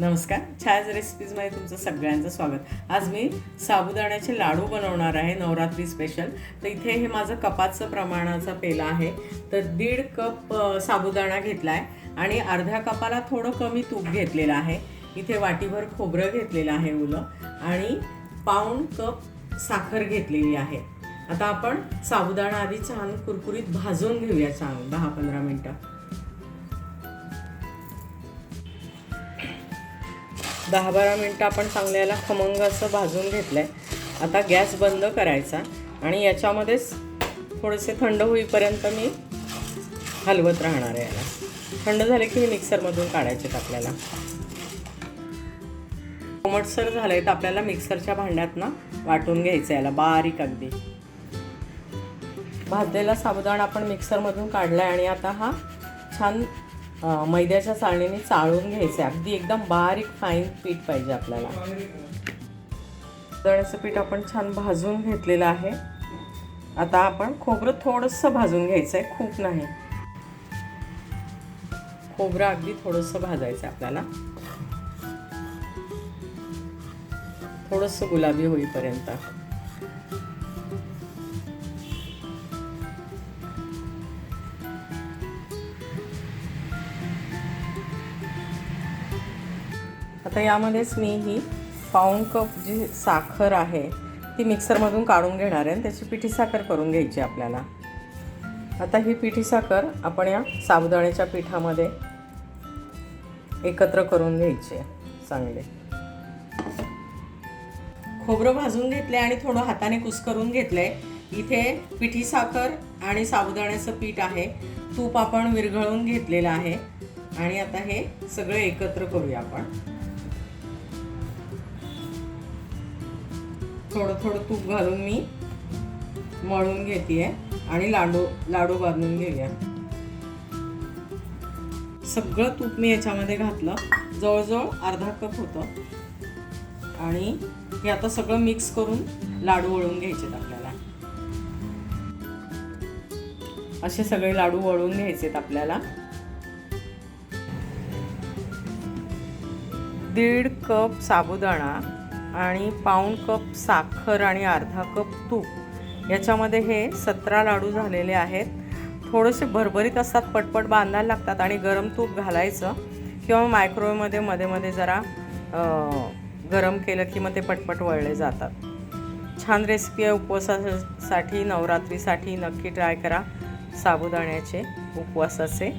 नमस्कार. छायाज रेसिपीजमध्ये तुमचं सगळ्यांचं स्वागत. आज मी साबुदाण्याचे लाडू बनवणार आहे नवरात्री स्पेशल तर इथे हे माझं कपाचं प्रमाणाचा पेला आहे. तर दीड कप साबुदाणा घेतला आहे आणि अर्ध्या कपाला थोडं कमी तूप घेतलेलं आहे. इथे वाटीभर खोबरं घेतलेलं आहे मुलं आणि पाऊण कप साखर घेतलेली आहे. आता आपण साबुदाणा आधी छान कुरकुरीत भाजून घेऊया छान दहा पंधरा मिनटं. दहा बारा मिनटं आपण चांगल्या याला खमंग असं भाजून घेतलं आहे आता गॅस बंद करायचा आणि याच्यामध्येच थोडेसे थंड होईपर्यंत मी हलवत राहणार आहे याला. थंड झाले की हे मिक्सरमधून काढायचे आपल्याला. कोमटसर आहे तर आपल्याला मिक्सरच्या भांड्यात ना वाटून घ्यायचं याला बारीक अगदी. भाजलेला साबुदाणा आपण मिक्सरमधून काढलाय आणि आता हा छान मैद्याच्या चाळणीने चाळून घ्यायचं आहे अगदी एकदम बारीक फाईन पीठ पाहिजे आपल्याला. दळ्याचं पीठ आपण छान भाजून घेतलेलं आहे. आता आपण खोबरं थोडंसं भाजून घ्यायचं आहे खूप नाही. खोबरं अगदी थोडंसं भाजायचं आहे आपल्याला. थोडंसं गुलाबी होईपर्यंत. आता यामध्येच मी ही पाऊण कप जी साखर आहे ती मिक्सरमधून काढून घेणार आहे आणि त्याची पिठी साखर करून घ्यायची आपल्याला. आता ही पिठी साखर आपण या साबुदाण्याच्या पिठामध्ये एकत्र करून घ्यायची आहे चांगले. खोबरं भाजून घेतले आणि थोडं हाताने कुस्करून घेतले इथे पिठी साखर आणि साबुदाण्याचं पीठ आहे. तूप आपण विरघळून घेतलेलं आहे. आणि आता हे सगळं एकत्र करूया आपण. थोडं थोडं तूप घालून मी मळून घेते आणि लाडू लाडू बांधून घेऊया. सगळं तूप मी याच्यामध्ये घातलं. जवळजवळ अर्धा कप होतं. आणि हे आता सगळं मिक्स करून लाडू वळून घ्यायचे आपल्याला. असे सगळे लाडू वळून घ्यायचेत आपल्याला. दीड कप साबुदाणा. आणि पाऊण कप साखर आणि अर्धा कप तूप. याच्यामध्ये हे सतरा लाडू झालेले आहेत. थोडेसे भरभरीत असतात पटपट बांधायला लागतात आणि गरम तूप घालायचं किंवा मायक्रोवेवमध्ये मध्ये मध्ये जरा गरम केलं की मग ते पटपट वळले जातात. छान रेसिपी आहे उपवासासाठी नवरात्रीसाठी नक्की ट्राय करा. साबुदाण्याचे उपवासाचे.